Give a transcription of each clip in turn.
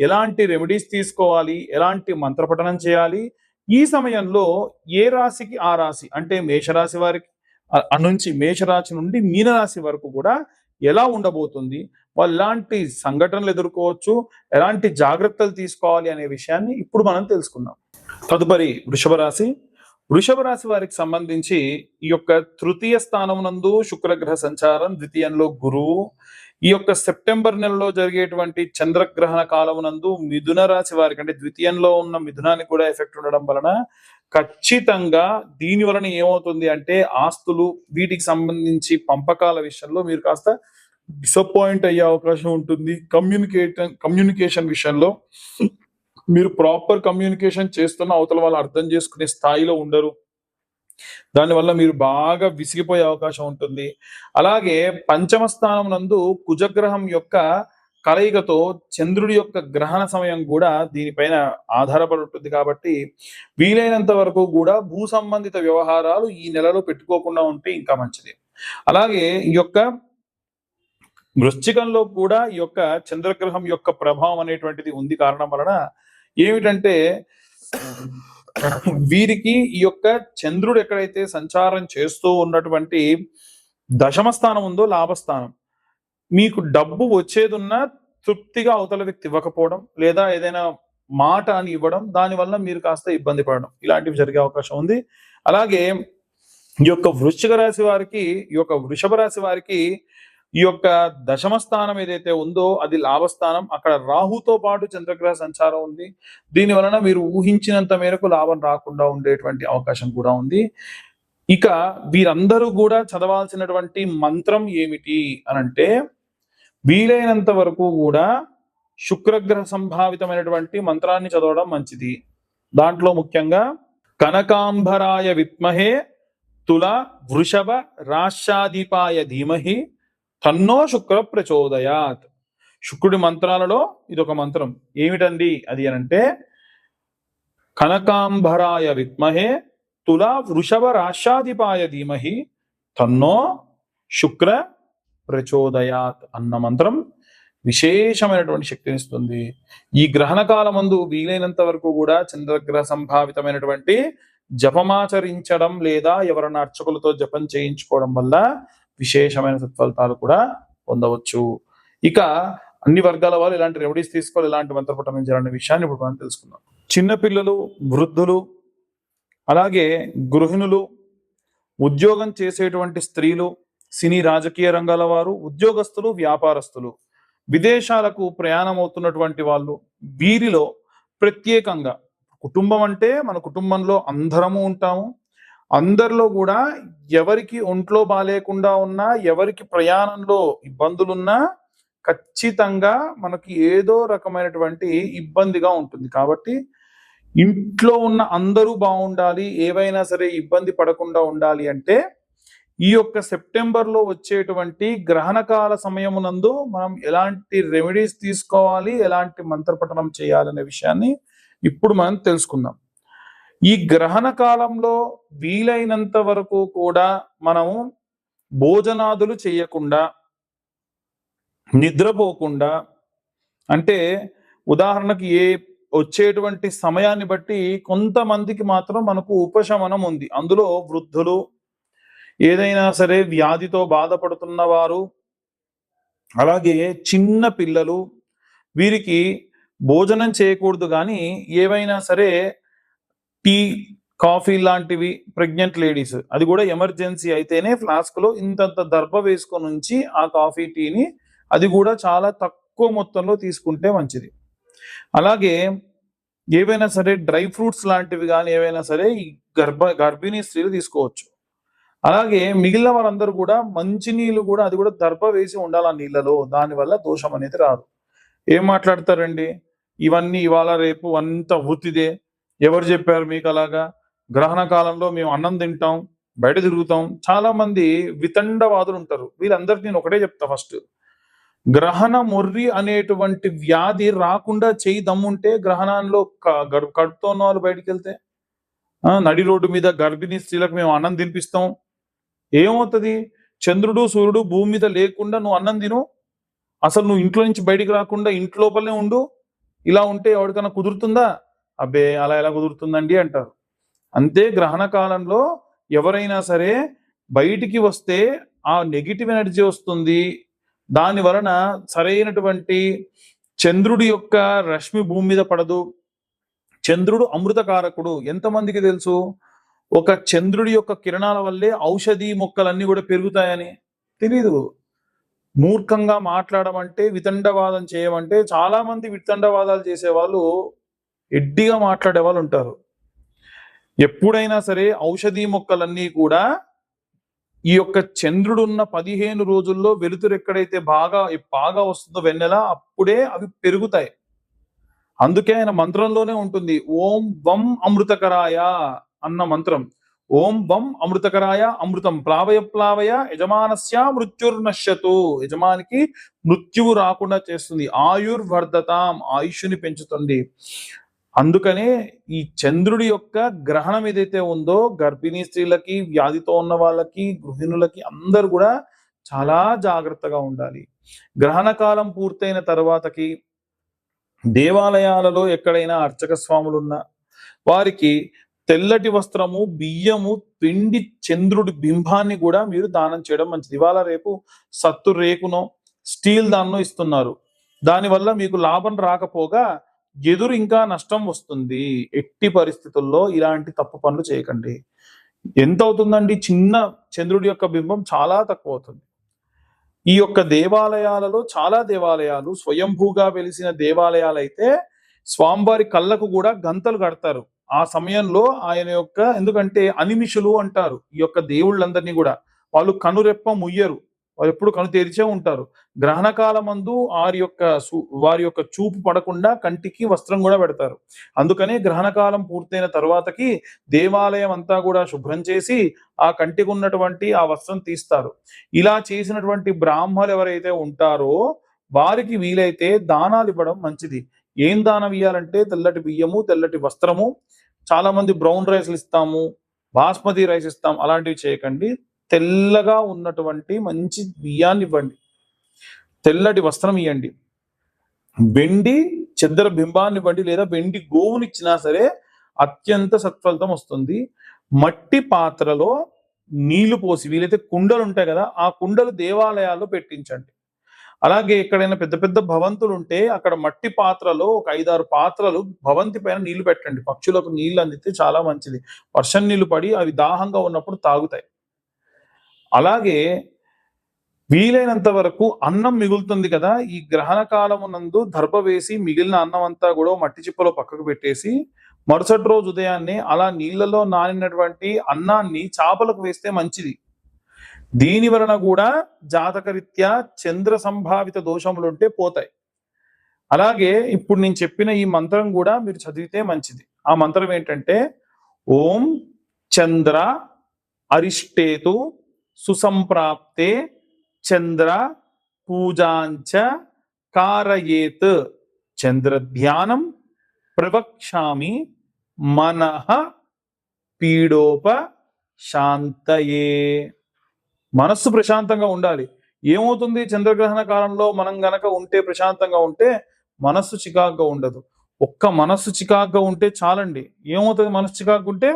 ఎలాంటి రెమెడీస్ తీసుకోవాలి? ఎలాంటి మంత్రపఠనం చేయాలి? ఈ సమయంలో ఏ రాశికి ఆ రాశి? అంటే మేషరాశి వారికి ఆ- నుంచి మేషరాశి నుండి మీనరాశి వరకు కూడా ఎలా ఉండబోతుంది? వాళ్ళు ఎలాంటి సంఘటనలు ఎదుర్కోవచ్చు ఎలాంటి జాగ్రత్తలు తీసుకోవాలి అనే విషయాన్ని ఇప్పుడు మనం తెలుసుకుందాం. తదుపరి వృషభ రాశి. వృషభ రాశి వారికి సంబంధించి ఈ యొక్క తృతీయ స్థానం నందు శుక్రగ్రహ సంచారం ద్వితీయంలో గురువు ఈ యొక్క సెప్టెంబర్ నెలలో జరిగేటువంటి చంద్రగ్రహణ కాలం నందు మిథున రాశి వారికి అంటే ద్వితీయంలో ఉన్న మిథునానికి కూడా ఎఫెక్ట్ ఉండడం వలన ఖచ్చితంగా దీని వలన ఏమవుతుంది అంటే ఆస్తులు వీటికి సంబంధించి పంపకాల విషయంలో మీరు కాస్త డిసప్పాయింట్ అయ్యే అవకాశం ఉంటుంది. కమ్యూనికేషన్ కమ్యూనికేషన్ విషయంలో మీరు ప్రాపర్ కమ్యూనికేషన్ చేస్తున్న అవతల వాళ్ళు అర్థం చేసుకునే స్థాయిలో ఉండరు. దానివల్ల మీరు బాగా విసిగిపోయే అవకాశం ఉంటుంది. అలాగే పంచమ స్థానం నందు కుజగ్రహం యొక్క కలయికతో చంద్రుడి యొక్క గ్రహణ సమయం కూడా దీనిపైన ఆధారపడి ఉంటుంది కాబట్టి వీలైనంత వరకు కూడా భూ సంబంధిత వ్యవహారాలు ఈ నెలలో పెట్టుకోకుండా ఉంటే ఇంకా మంచిది. అలాగే ఈ యొక్క వృశ్చికంలో కూడా ఈ యొక్క చంద్రగ్రహం యొక్క ప్రభావం అనేటువంటిది ఉంది కారణం వలన ఏమిటంటే వీరికి ఈ యొక్క చంద్రుడు ఎక్కడైతే సంచారం చేస్తూ ఉన్నటువంటి దశమ స్థానం ఉందో లాభస్థానం మీకు డబ్బు వచ్చేదున్నా తృప్తిగా అవతల వ్యక్తి ఇవ్వకపోవడం లేదా ఏదైనా మాట అని ఇవ్వడం దానివల్ల మీరు కాస్త ఇబ్బంది పడడం ఇలాంటివి జరిగే అవకాశం ఉంది. అలాగే ఈ యొక్క వృశ్చిక రాశి వారికి ఈ యొక్క వృషభ రాశి వారికి ఈ యొక్క దశమ స్థానం ఏదైతే ఉందో అది లాభస్థానం. అక్కడ రాహుతో పాటు చంద్రగ్రహ సంచారం ఉంది. దీని వలన మీరు ఊహించినంత మేరకు లాభం రాకుండా ఉండేటువంటి అవకాశం కూడా ఉంది. ఇక వీరందరూ కూడా చదవాల్సినటువంటి మంత్రం ఏమిటి అనంటే వీలైనంత వరకు కూడా శుక్రగ్రహ సంభావితమైనటువంటి మంత్రాన్ని చదవడం మంచిది. దాంట్లో ముఖ్యంగా కనకాంబరాయ విత్మహే తుల వృషభ రాష్ట్రాధిపాయ ధీమహి తన్నో శుక్ర ప్రచోదయాత్. శుక్రుడి మంత్రాలలో ఇది ఒక మంత్రం. ఏమిటండి? అది అనంటే కనకాంబరాయ విద్మహే తుల వృషభ రాశాధిపాయ ధీమహి తన్నో శుక్ర ప్రచోదయాత్ అన్న మంత్రం విశేషమైనటువంటి శక్తిని ఇస్తుంది. ఈ గ్రహణ కాలమందు వీలైనంత వరకు కూడా చంద్రగ్రహ సంభావితమైనటువంటి జపమాచరించడం లేదా ఎవరైనా అర్చకులతో జపం చేయించుకోవడం వల్ల విశేషమైన సత్ఫలితాలు కూడా పొందవచ్చు. ఇక అన్ని వర్గాల వాళ్ళు ఇలాంటి రెమెడీస్ తీసుకోవాలి ఇలాంటి మంత్రపఠనం చేయాలనే విషయాన్ని ఇప్పుడు మనం తెలుసుకుందాం. చిన్నపిల్లలు వృద్ధులు అలాగే గృహిణులు ఉద్యోగం చేసేటువంటి స్త్రీలు సినీ రాజకీయ రంగాల వారు ఉద్యోగస్తులు వ్యాపారస్తులు విదేశాలకు ప్రయాణం అవుతున్నటువంటి వాళ్ళు వీరిలో ప్రత్యేకంగా కుటుంబం అంటే మన కుటుంబంలో అందరము ఉంటాము. అందరిలో కూడా ఎవరికి ఒంట్లో బాగాలేకుండా ఉన్నా ఎవరికి ప్రయాణంలో ఇబ్బందులున్నా ఖచ్చితంగా మనకి ఏదో రకమైనటువంటి ఇబ్బందిగా ఉంటుంది. కాబట్టి ఇంట్లో ఉన్న అందరూ బాగుండాలి ఏవైనా సరే ఇబ్బంది పడకుండా ఉండాలి అంటే ఈ యొక్క సెప్టెంబర్లో వచ్చేటువంటి గ్రహణకాల సమయమునందు మనం ఎలాంటి రెమెడీస్ తీసుకోవాలి ఎలాంటి మంత్రపఠనం చేయాలనే విషయాన్ని ఇప్పుడు మనం తెలుసుకుందాం. ఈ గ్రహణ కాలంలో వీలైనంత వరకు కూడా మనము భోజనాదులు చేయకుండా నిద్రపోకుండా అంటే ఉదాహరణకి ఏ వచ్చేటువంటి సమయాన్ని బట్టి కొంతమందికి మాత్రం మనకు ఉపశమనం ఉంది. అందులో వృద్ధులు ఏదైనా సరే వ్యాధితో బాధపడుతున్న వారు అలాగే చిన్న పిల్లలు వీరికి భోజనం చేయకూడదు కానీ ఏవైనా సరే టీ కాఫీ లాంటివి ప్రెగ్నెంట్ లేడీస్. అది కూడా ఎమర్జెన్సీ అయితేనే ఫ్లాస్క్లో ఇంతంత దర్భ వేసుకొని ఉంచి ఆ కాఫీ టీని అది కూడా చాలా తక్కువ మొత్తంలో తీసుకుంటే మంచిది. అలాగే ఏవైనా సరే డ్రై ఫ్రూట్స్ లాంటివి కానీ ఏవైనా సరే ఈ గర్భ గర్భిణీ స్త్రీలు తీసుకోవచ్చు. అలాగే మిగిలిన వారందరూ కూడా మంచి నీళ్ళు కూడా అది కూడా దర్భ వేసి ఉండాలి ఆ నీళ్ళలో. దానివల్ల దోషం అనేది రాదు. ఏం మాట్లాడతారండి? ఇవన్నీ ఇవాళ రేపు అంత ఉత్తిదే ఎవరు చెప్పారు మీకు అలాగా గ్రహణ కాలంలో మేము అన్నం తింటాం బయట తిరుగుతాం. చాలా మంది వితండవాదులు ఉంటారు. వీళ్ళందరికీ నేను ఒకటే చెప్తా ఫస్ట్. గ్రహణ మొర్రి అనేటువంటి వ్యాధి రాకుండా చేయి దమ్ముంటే గ్రహణంలో కడుపుతో ఉన్న వాళ్ళు బయటికి వెళ్తే ఆ, నడి రోడ్డు మీద గర్భిణీ స్త్రీలకు మేము అన్నం తినిపిస్తాం. ఏమవుతుంది? చంద్రుడు సూర్యుడు భూమి మీద లేకుండా నువ్వు అన్నం తిను. అసలు నువ్వు ఇంట్లో నుంచి బయటికి రాకుండా ఇంట్లోపలే ఉండు. ఇలా ఉంటే ఎవరికైనా కుదురుతుందా? అబ్బే అలా ఎలా కుదురుతుందండి అంటారు. అంతే గ్రహణ కాలంలో ఎవరైనా సరే బయటికి వస్తే ఆ నెగిటివ్ ఎనర్జీ వస్తుంది. దాని వలన సరైనటువంటి చంద్రుడి యొక్క రశ్మి భూమి మీద పడదు. చంద్రుడు అమృతకారకుడు. ఎంతమందికి తెలుసు? ఒక చంద్రుడి యొక్క కిరణాల వల్లే ఔషధి మొక్కలన్నీ కూడా పెరుగుతాయని తెలీదు. మూర్ఖంగా మాట్లాడమంటే వితండవాదం చేయమంటే చాలా మంది వితండవాదాలు చేసే వాళ్ళు ఎడ్డిగా మాట్లాడే వాళ్ళు ఉంటారు. ఎప్పుడైనా సరే ఔషధీ మొక్కలన్నీ కూడా ఈ యొక్క చంద్రుడు ఉన్న పదిహేను రోజుల్లో వెలుతురు ఎక్కడైతే బాగా బాగా వస్తుందో వెన్నెల అప్పుడే అవి పెరుగుతాయి. అందుకే ఆయన మంత్రంలోనే ఉంటుంది. ఓం వం అమృతకరాయ అన్న మంత్రం. ఓం వం అమృతకరాయ అమృతం. ప్లావయ ప్లావయ యజమానస్య మృత్యుర్నశ్యతు. యజమానికి మృత్యువు రాకుండా చేస్తుంది. ఆయుర్వర్ధతాం. ఆయుష్ని పెంచుతుంది. అందుకనే ఈ చంద్రుడి యొక్క గ్రహణం ఏదైతే ఉందో గర్భిణీ స్త్రీలకి వ్యాధితో ఉన్న వాళ్ళకి గృహిణులకి అందరు కూడా చాలా జాగ్రత్తగా ఉండాలి. గ్రహణ కాలం పూర్తయిన తర్వాతకి దేవాలయాలలో ఎక్కడైనా అర్చక స్వాములు ఉన్నా వారికి తెల్లటి వస్త్రము బియ్యము పిండి చంద్రుడి బింబాన్ని కూడా మీరు దానం చేయడం మంచిది. ఇవాళ రేపు సత్తు రేకునో స్టీల్ దాన్నో ఇస్తున్నారు. దానివల్ల మీకు లాభం రాకపోగా ఎదురు ఇంకా నష్టం వస్తుంది. ఎట్టి పరిస్థితుల్లో ఇలాంటి తప్పు పనులు చేయకండి. ఎంత అవుతుందండి చిన్న చంద్రుడి యొక్క బింబం చాలా తక్కువ అవుతుంది ఈ యొక్క దేవాలయాలలో చాలా దేవాలయాలు స్వయంభూగా వెలిసిన దేవాలయాలు అయితే స్వామివారి కళ్ళకు కూడా గంతలు కడతారు. ఆ సమయంలో ఆయన యొక్క ఎందుకంటే అనిమిషులు అంటారు. ఈ యొక్క దేవుళ్ళందరినీ కూడా వాళ్ళు కనురెప్ప ముయ్యరు. వారు ఎప్పుడు కను తెరిచే ఉంటారు. గ్రహణ కాలమందు వారి యొక్క వారి యొక్క చూపు పడకుండా కంటికి వస్త్రం కూడా పెడతారు. అందుకనే గ్రహణ కాలం పూర్తయిన తర్వాతకి దేవాలయం అంతా కూడా శుభ్రం చేసి ఆ కంటికి ఉన్నటువంటి ఆ వస్త్రం తీస్తారు. ఇలా చేసినటువంటి బ్రాహ్మలు ఎవరైతే ఉంటారో వారికి వీలైతే దానాలు ఇవ్వడం మంచిది. ఏం దానం ఇవ్వాలంటే తెల్లటి బియ్యము తెల్లటి వస్త్రము చాలా మంది బ్రౌన్ రైస్లు ఇస్తాము బాస్మతి రైస్ ఇస్తాం అలాంటివి చేయకండి. తెల్లగా ఉన్నటువంటి మంచి బియ్యాన్ని ఇవ్వండి. తెల్లటి వస్త్రం ఇవ్వండి వెండి చెద్దర బింబాన్ని ఇవ్వండి లేదా వెండి గోవుని ఇచ్చినా సరే అత్యంత సత్ఫలితం వస్తుంది. మట్టి పాత్రలో నీళ్ళు పోసి వీలైతే కుండలు ఉంటాయి కదా ఆ కుండలు దేవాలయాల్లో పెట్టించండి. అలాగే ఎక్కడైనా పెద్ద పెద్ద భవంతులు ఉంటే అక్కడ మట్టి పాత్రలో ఒక ఐదారు పాత్రలు భవంతి పైన నీళ్ళు పెట్టండి. పక్షులకు నీళ్ళు అందితే చాలా మంచిది. వర్షం నీళ్ళు పడి అవి దాహంగా ఉన్నప్పుడు తాగుతాయి. అలాగే వీలైనంత వరకు అన్నం మిగులుతుంది కదా ఈ గ్రహణ కాలం నందు దర్భ వేసి మిగిలిన అన్నం అంతా కూడా మట్టి చిప్పలో పక్కకు పెట్టేసి మరుసటి రోజు ఉదయాన్నే అలా నీళ్ళలో నానినటువంటి అన్నాన్ని చాపలకు వేస్తే మంచిది. దీని వలన కూడా జాతకరీత్యా చంద్ర సంభావిత దోషములు ఉంటే పోతాయి. అలాగే ఇప్పుడు నేను చెప్పిన ఈ మంత్రం కూడా మీరు చదివితే మంచిది. ఆ మంత్రం ఏంటంటే ఓం చంద్ర అరిష్టేతు సుసంప్రాప్తే చంద్ర పూజాంచ కారయేత్. చంద్రధ్యానం ప్రవక్ష్యామి మనః పీడోప శాంతయే మనస్సు ప్రశాంతంగా ఉండాలి. ఏమవుతుంది? చంద్రగ్రహణ కాలంలో మనం గనక ఉంటే ప్రశాంతంగా ఉంటే మనస్సు చికాగ్గా ఉండదు. ఒక్క మనస్సు చికాగ్గా ఉంటే చాలండి. ఏమవుతుంది? మనస్సు చికాగ్గా ఉంటే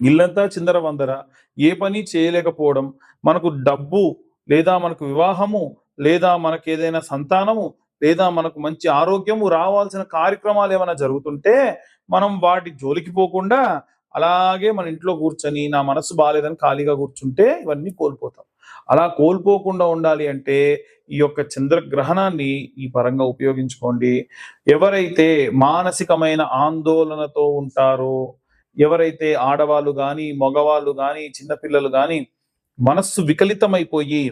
ఇల్లంతా చిందర వందర ఏ పని చేయలేకపోవడం. మనకు డబ్బు లేదా మనకు వివాహము లేదా మనకు ఏదైనా సంతానము లేదా మనకు మంచి ఆరోగ్యము రావాల్సిన కార్యక్రమాలు ఏమైనా జరుగుతుంటే మనం వాటి జోలికి పోకుండా అలాగే మన ఇంట్లో కూర్చొని నా మనసు బాగాలేదని ఖాళీగా కూర్చుంటే ఇవన్నీ కోల్పోతాం. అలా కోల్పోకుండా ఉండాలి అంటే ఈ యొక్క చంద్రగ్రహణాన్ని ఈ పరంగా ఉపయోగించుకోండి. ఎవరైతే మానసికమైన ఆందోళనతో ఉంటారో ఎవరైతే ఆడవాళ్ళు కానీ మగవాళ్ళు కానీ చిన్నపిల్లలు కానీ మనస్సు వికలితమైపోయి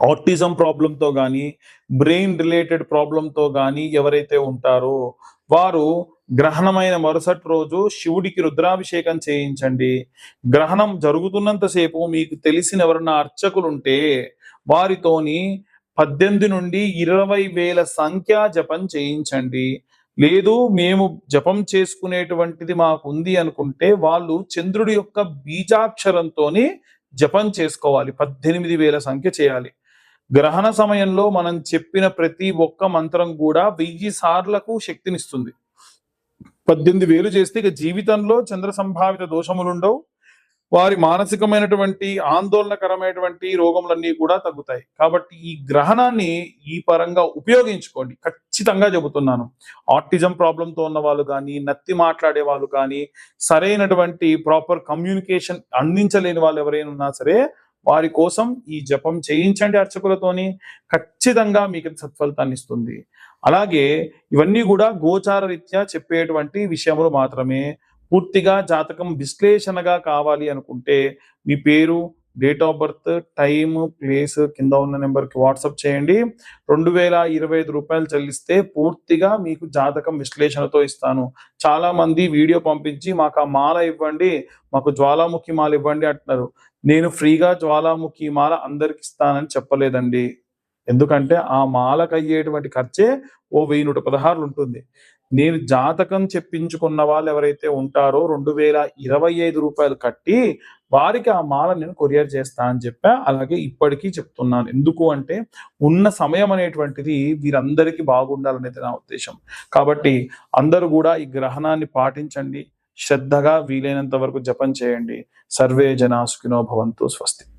ఆటిజం ప్రాబ్లంతో కానీ బ్రెయిన్ రిలేటెడ్ ప్రాబ్లంతో కానీ ఎవరైతే ఉంటారో వారు గ్రహణమైన మరుసటి రోజు శివుడికి రుద్రాభిషేకం చేయించండి. గ్రహణం జరుగుతున్నంతసేపు మీకు తెలిసిన ఎవరన్నా అర్చకులుంటే వారితోని పద్దెనిమిది నుండి ఇరవై వేల సంఖ్యా జపం చేయించండి. లేదు మేము జపం చేసుకునేటువంటిది మాకు ఉంది అనుకుంటే వాళ్ళు చంద్రుడి యొక్క బీజాక్షరంతోని జపం చేసుకోవాలి. పద్దెనిమిది వేల సంఖ్య చేయాలి. గ్రహణ సమయంలో మనం చెప్పిన ప్రతి ఒక్క మంత్రం కూడా వెయ్యి సార్లకు శక్తినిస్తుంది. పద్దెనిమిది వేలు చేస్తే ఇక జీవితంలో చంద్ర సంభావిత దోషములు ఉండవు వారి మానసికమైనటువంటి ఆందోళనకరమైనటువంటి రోగములన్నీ కూడా తగ్గుతాయి. కాబట్టి ఈ గ్రహణాన్ని ఈ పరంగా ఉపయోగించుకోండి. ఖచ్చితంగా చెబుతున్నాను. ఆటిజం ప్రాబ్లంతో ఉన్న వాళ్ళు కానీ నత్తి మాట్లాడే వాళ్ళు కానీ సరైనటువంటి ప్రాపర్ కమ్యూనికేషన్ అందించలేని వాళ్ళు ఎవరైనా ఉన్నా సరే వారి కోసం ఈ జపం చేయించండి అర్చకులతోని. ఖచ్చితంగా మీకు సత్ఫలితాన్ని ఇస్తుంది. అలాగే ఇవన్నీ కూడా గోచార రీత్యా చెప్పేటువంటి విషయములు మాత్రమే. పూర్తిగా జాతకం విశ్లేషణగా కావాలి అనుకుంటే మీ పేరు date of birth time place కింద ఉన్న నెంబర్కి వాట్సాప్ చేయండి. రెండు వేల ఇరవై ఐదు రూపాయలు చెల్లిస్తే పూర్తిగా మీకు జాతకం విశ్లేషణతో ఇస్తాను. చాలా మంది వీడియో పంపించి మాకు ఆ మాల ఇవ్వండి మాకు జ్వాలాముఖి మాల ఇవ్వండి అంటున్నారు. నేను ఫ్రీగా జ్వాలాముఖి మాల అందరికి ఇస్తానని చెప్పలేదండి. ఎందుకంటే ఆ మాలకు అయ్యేటువంటి ఖర్చే ఓ వెయ్యి నూట పదహారులు ఉంటుంది. నేను జాతకం చెప్పించుకున్న వాళ్ళు ఎవరైతే ఉంటారో రెండు వేల ఇరవై ఐదు రూపాయలు కట్టి వారికి ఆ మాల నేను కొరియర్ చేస్తా అని చెప్పా. అలాగే ఇప్పటికీ చెప్తున్నాను. ఎందుకు అంటే ఉన్న సమయం అనేటువంటిది వీరందరికీ బాగుండాలనేది నా ఉద్దేశం. కాబట్టి అందరూ కూడా ఈ గ్రహణాన్ని పాటించండి. శ్రద్ధగా వీలైనంత వరకు జపం చేయండి. సర్వే జనా సుఖినో భవంతు స్వస్తి.